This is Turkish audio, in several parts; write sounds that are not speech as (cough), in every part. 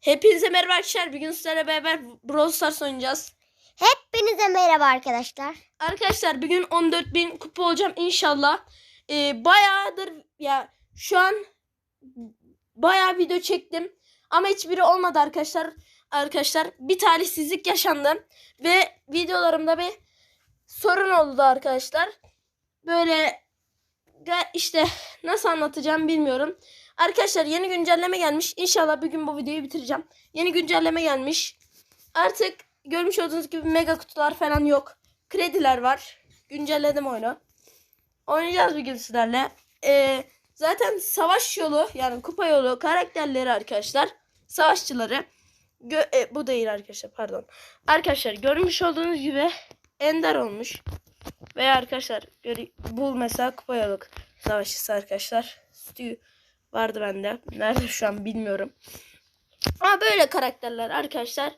Hepinize merhaba arkadaşlar. Bugün sizlerle beraber Brawl Stars oynayacağız. Hepinize merhaba arkadaşlar. Arkadaşlar bugün 14.000 kupa olacağım inşallah. Ee, bayağıdır ya şu an bayağı video çektim. Ama hiçbiri olmadı arkadaşlar. Arkadaşlar bir talihsizlik yaşandı. Ve videolarımda bir sorun oldu arkadaşlar. Böyle işte nasıl anlatacağım bilmiyorum. Arkadaşlar yeni güncelleme gelmiş. İnşallah bugün bu videoyu bitireceğim. Yeni güncelleme gelmiş. Artık görmüş olduğunuz gibi mega kutular falan yok. Krediler var. Güncelledim oyunu. Oynayacağız bugün sizlerle. Ee, zaten savaş yolu yani kupa yolu karakterleri arkadaşlar. Savaşçıları. Gö- e, bu değil arkadaşlar pardon. Arkadaşlar görmüş olduğunuz gibi ender olmuş. Veya arkadaşlar gör- bu mesela kupa yolu savaşçısı arkadaşlar. Stu vardı bende. Nerede şu an bilmiyorum. Ama böyle karakterler arkadaşlar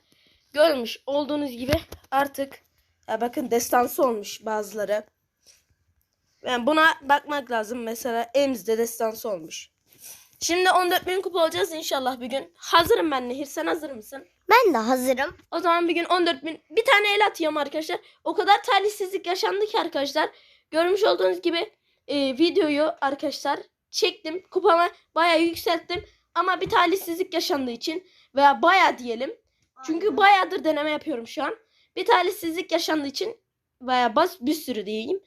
görmüş olduğunuz gibi artık ya bakın destansı olmuş bazıları. Yani buna bakmak lazım. Mesela Ems'de destansı olmuş. Şimdi 14.000 kupa olacağız inşallah bir gün. Hazırım ben Nehir. Sen hazır mısın? Ben de hazırım. O zaman bir gün 14.000 bir tane el atıyorum arkadaşlar. O kadar talihsizlik yaşandı ki arkadaşlar. Görmüş olduğunuz gibi e, videoyu arkadaşlar çektim. Kupamı bayağı yükselttim. Ama bir talihsizlik yaşandığı için veya bayağı diyelim. Çünkü bayağıdır deneme yapıyorum şu an. Bir talihsizlik yaşandığı için bayağı bas bir sürü diyeyim.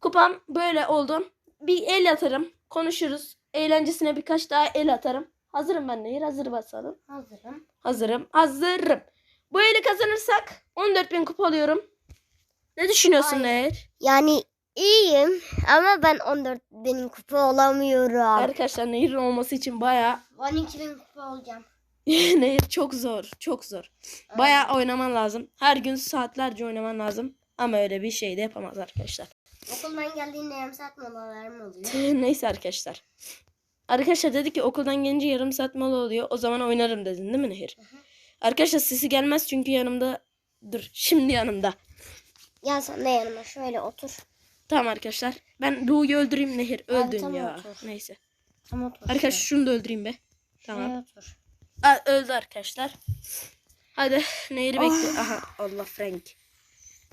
Kupam böyle oldu. Bir el atarım. Konuşuruz. Eğlencesine birkaç daha el atarım. Hazırım ben Nehir. Hazır basalım. Hazırım. Hazırım. Hazırım. Bu eli kazanırsak 14.000 kupa alıyorum. Ne düşünüyorsun Ay. Nehir? Yani iyiyim ama ben 14 benim kupa olamıyorum. Arkadaşlar Nehir'in olması için bayağı (laughs) 12 bin kupa olacağım. Nehir çok zor. Çok zor. Bayağı oynaman lazım. Her gün saatlerce oynaman lazım. Ama öyle bir şey de yapamaz arkadaşlar. Okuldan geldiğinde yarım saat molalarım oluyor. (laughs) Neyse arkadaşlar. Arkadaşlar dedi ki okuldan gelince yarım saat mola oluyor. O zaman oynarım dedin değil mi Nehir? Arkadaşlar sesi gelmez çünkü yanımda. Dur şimdi yanımda. Gel sen de yanıma şöyle otur. Tamam arkadaşlar. Ben Ru'yu öldüreyim Nehir. Öldün tamam, ya. otur. Neyse. Tam otur. Arkadaşlar şunu da öldüreyim be. Tamam. Şuraya otur. Aa, öldü arkadaşlar. Hadi Nehir'i bekle. Aha Allah Frank.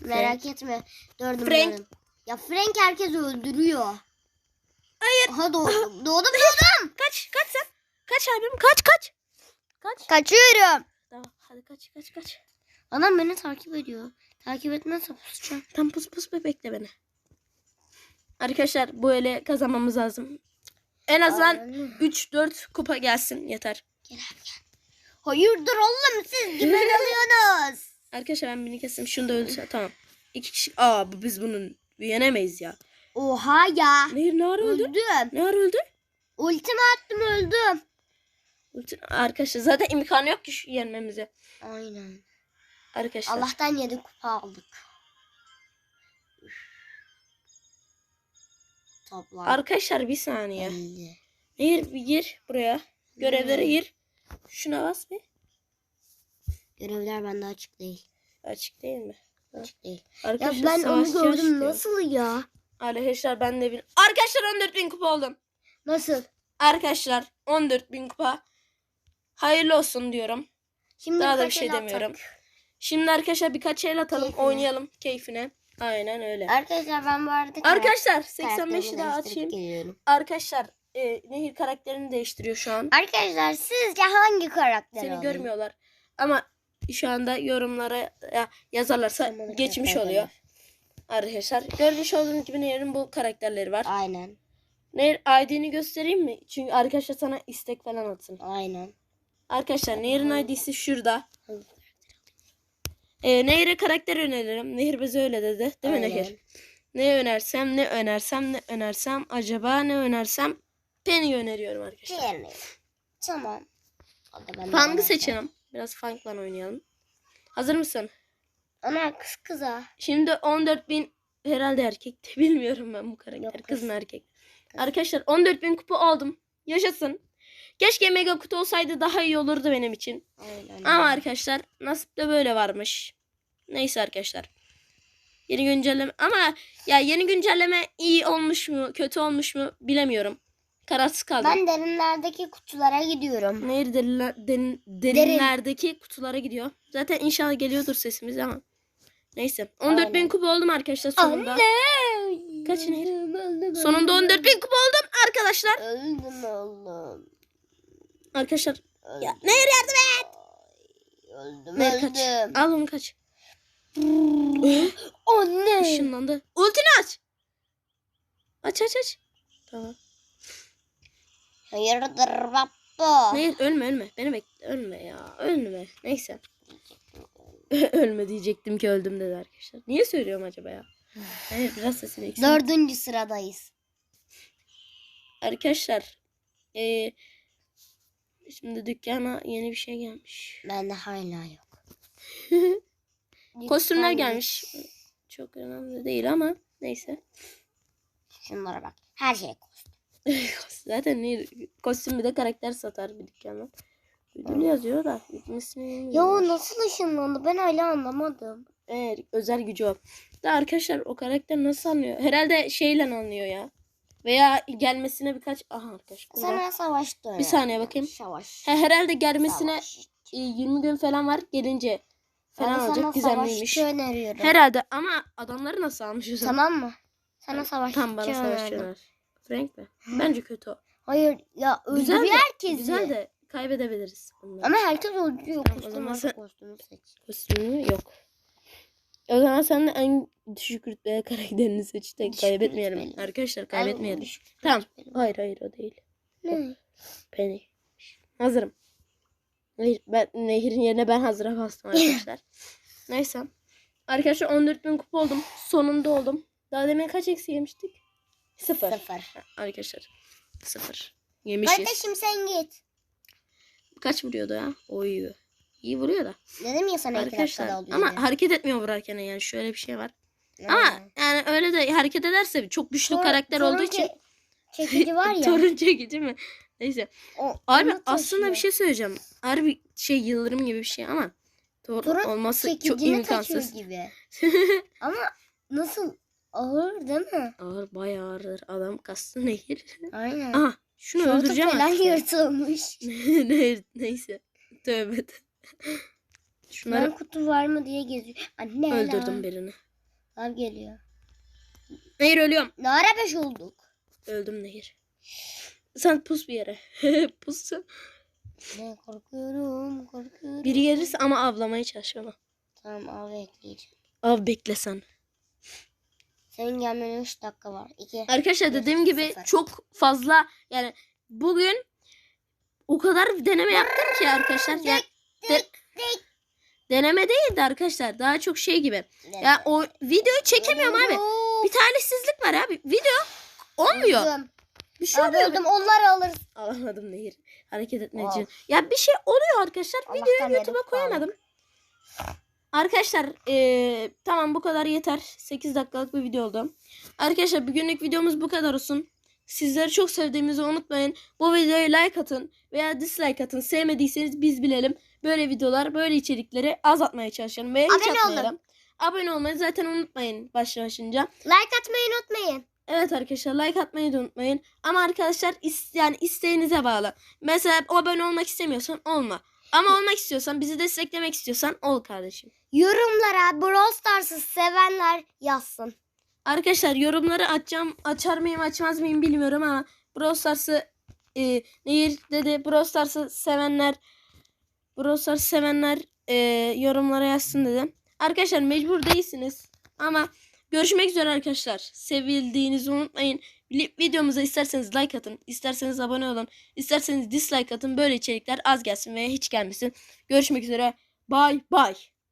Merak etme. Dördüm Frank. dördüm. Ya Frank herkes öldürüyor. Hayır. Aha doğdum. doğdum doğdum. Kaç kaç sen. Kaç abim kaç kaç. Kaç. Kaçıyorum. Tamam hadi kaç kaç kaç. Adam beni takip ediyor. Takip etmezse pusacağım. Tam pus pus be bekle beni. Arkadaşlar bu ele kazanmamız lazım. En azından Aynen. 3-4 kupa gelsin yeter. Hayırdır oğlum siz kime (laughs) alıyorsunuz? Arkadaşlar ben birini kestim. Şunu da öldürse tamam. İki kişi. Aa bu- biz bunun yenemeyiz ya. Oha ya. Nehir ne ara öldü? Öldüm. Ne ara öldü? Ultimi attım öldüm. Bütün- Arkadaşlar zaten imkanı yok ki şu yenmemize. Aynen. Arkadaşlar. Allah'tan yedi kupa aldık. Toplam. Arkadaşlar bir saniye. 50. Nehir bir gir buraya. Görevlere gir. Şuna bas bir. Görevler bende açık değil. Açık değil mi? Açık değil. Ya Arkadaşlar ben onu gördüm açık diyor. nasıl ya? Arkadaşlar ben de bir... Arkadaşlar 14.000 kupa oldum. Nasıl? Arkadaşlar 14.000 kupa. Hayırlı olsun diyorum. Şimdi Daha da bir şey demiyorum. atak. Şimdi arkadaşlar birkaç el atalım. Keyfine. Oynayalım keyfine. Aynen öyle. Arkadaşlar ben bu arada Arkadaşlar karakterimi 85'i daha açayım. geliyorum. Arkadaşlar e, Nehir karakterini değiştiriyor şu an. Arkadaşlar sizce hangi karakter Seni alayım? görmüyorlar. Ama şu anda yorumlara ya, yazarlarsa Tamam, geçmiş oluyor. Arkadaşlar görmüş olduğunuz gibi Nehir'in bu karakterleri var. Aynen. Nehir ID'ni göstereyim mi? Çünkü arkadaşlar sana istek falan atsın. Aynen. Arkadaşlar Nehir'in ID'si şurada. Ee, Nehir'e karakter öneririm. Nehir bize öyle dedi. Değil mi Aynen. Nehir? Ne önersem ne önersem ne önersem acaba ne önersem Penny öneriyorum arkadaşlar. Beğenmeyin. Tamam. De Fang'ı seçelim. Biraz Fang'la oynayalım. Hazır mısın? Ana kız kıza. Şimdi 14.000 herhalde erkekti. (laughs) Bilmiyorum ben bu karakter. Yok, kız. kız. mı erkek? Arkadaşlar 14.000 kupa aldım. Yaşasın. Keşke mega kutu olsaydı daha iyi olurdu benim için. Aynen. Ama arkadaşlar nasip de böyle varmış. Neyse arkadaşlar. Yeni güncelleme ama ya yeni güncelleme iyi olmuş mu kötü olmuş mu bilemiyorum. kararsız kaldım. Ben derinlerdeki kutulara gidiyorum. Nehir derinler, derin- derinlerdeki kutulara gidiyor. Zaten inşallah geliyordur sesimiz ama. Neyse. 14 bin kupa oldum arkadaşlar sonunda. Anne. Kaç Nehir? Sonunda öldüm. 14 bin kupa oldum arkadaşlar. Öldüm öldüm. Arkadaşlar. Ya, öldüm. Nehir yardım et. Öldüm kaç. öldüm. Al onu kaç. (gasps) Anne. Işınlandı. Ultini aç. Aç aç aç. Tamam. Hayırdır baba? Nehir ölme ölme. Beni bekle. Ölme ya. Ölme. Neyse. (laughs) ölme diyecektim ki öldüm dedi arkadaşlar. Niye söylüyorum acaba ya? (sighs) Nehir biraz sesini eksin. Dördüncü sıradayız. Arkadaşlar. eee, şimdi dükkana yeni bir şey gelmiş. Bende hala yok. (laughs) Kostümler gelmiş. Çok önemli değil ama neyse. Şunlara bak. Her şey kostüm. (laughs) Zaten ne kostüm bir de karakter satar bir dükkandan. Ödül yazıyor da ismini Ya nasıl ışınlandı? Ben hala anlamadım. Evet, özel gücü o. Da arkadaşlar o karakter nasıl anlıyor? Herhalde şeyle anlıyor ya. Veya gelmesine birkaç... Aha arkadaş. burada. Sana savaş dönem. Bir saniye bakayım. Savaş. He, herhalde gelmesine Savaş. e, 20 gün falan var. Gelince falan Ben olacak. Savaşçı öneriyorum. Herhalde ama adamları nasıl almış o zaman? Tamam mı? Sana savaşçı Tam bana öneririm. savaşçılar. Frank mi? Bence kötü o. Hayır ya öldürüyor herkesi. güzel de kaybedebiliriz. bunları. Ama herkes öldürüyor. O Kostüm zaman sen- kostümü seç. Kostümü yok. O zaman sen de en düşük rütbeye karakterini seç de Düşük kaybetmeyelim. rütbeli. Arkadaşlar kaybetmeyelim. Tamam. rütbeli. Hayır hayır o değil. Ne? Penny. Hazırım. Hayır, ben Nehir'in yerine ben hazıra bastım arkadaşlar. (laughs) Neyse. Arkadaşlar 14 bin kupa oldum. Sonunda oldum. Daha demin kaç eksi yemiştik? Sıfır. Sıfır. Arkadaşlar. Sıfır. Yemişiz. Kardeşim sen git. Kaç vuruyordu ya? Oy. İyi vuruyor da. Dedim ya sana Arkadaşlar. oluyor. Ama diye. hareket etmiyor vurarken yani şöyle bir şey var. Ne? Ama yani öyle de hareket ederse çok güçlü Tor- karakter olduğu için. çe- Çekici var ya. (laughs) Torun çekici mi? Neyse. o, Abi aslında bir şey söyleyeceğim. Harbi şey yıldırım gibi bir şey ama torun, Torun olması çok imkansız. gibi. (laughs) Ama nasıl ağır değil mi? Ağır bayağı ağır. Adam kastı nehir. Aynen. Aha şunu Şortu öldüreceğim falan artık. ya. yırtılmış. (laughs) Ne- Neyse. Tövbe. (laughs) Şunları Ben kutu var mı diye geziyor. Anne öldürdüm lan. birini. Abi geliyor. Nehir ölüyorum. Ne ara beş olduk? Öldüm Nehir. Sen pus bir yere. (laughs) pus. Ne korkuyorum korkuyorum. Biri gelirse ama avlamaya çalış ona. Tamam abi bekleyeceğim. Av beklesen. Senin gelmene 3 dakika var. 2. Arkadaşlar Bir, dediğim gibi sıfır. çok fazla yani bugün o kadar deneme yaptım ki arkadaşlar. Yani de- deneme değildi arkadaşlar. Daha çok şey gibi. Ya o videoyu çekemiyorum abi. Bir talihsizlik var abi. Video olmuyor. Bir şey Abi oluyor. öldüm onları alırız. Alamadım Nehir. Hareket etmek için. Ya bir şey oluyor arkadaşlar. Allah'tan Videoyu YouTube'a koyamadım. Arkadaşlar eee, tamam bu kadar yeter. 8 dakikalık bir video oldu. Arkadaşlar bugünlük videomuz bu kadar olsun. Sizleri çok sevdiğimizi unutmayın. Bu videoya like atın veya dislike atın. Sevmediyseniz biz bilelim. Böyle videolar, böyle içerikleri az atmaya çalışalım veya hiç Abone olun. atmayalım. Abone olmayı zaten unutmayın başlaşınca. Like atmayı unutmayın. Evet arkadaşlar like atmayı da unutmayın. Ama arkadaşlar is yani isteğinize bağlı. Mesela abone olmak istemiyorsan olma. Ama olmak istiyorsan bizi desteklemek istiyorsan ol kardeşim. Yorumlara Brawl Stars'ı sevenler yazsın. Arkadaşlar yorumları açacağım. Açar mıyım açmaz mıyım bilmiyorum ama Brawl Stars'ı e, Nehir dedi Brawl Stars'ı sevenler Brawl Stars'ı sevenler e, yorumlara yazsın dedi. Arkadaşlar mecbur değilsiniz. Ama görüşmek üzere arkadaşlar. Sevildiğinizi unutmayın. Videomuza isterseniz like atın. isterseniz abone olun. isterseniz dislike atın. Böyle içerikler az gelsin veya hiç gelmesin. Görüşmek üzere. Bye bye.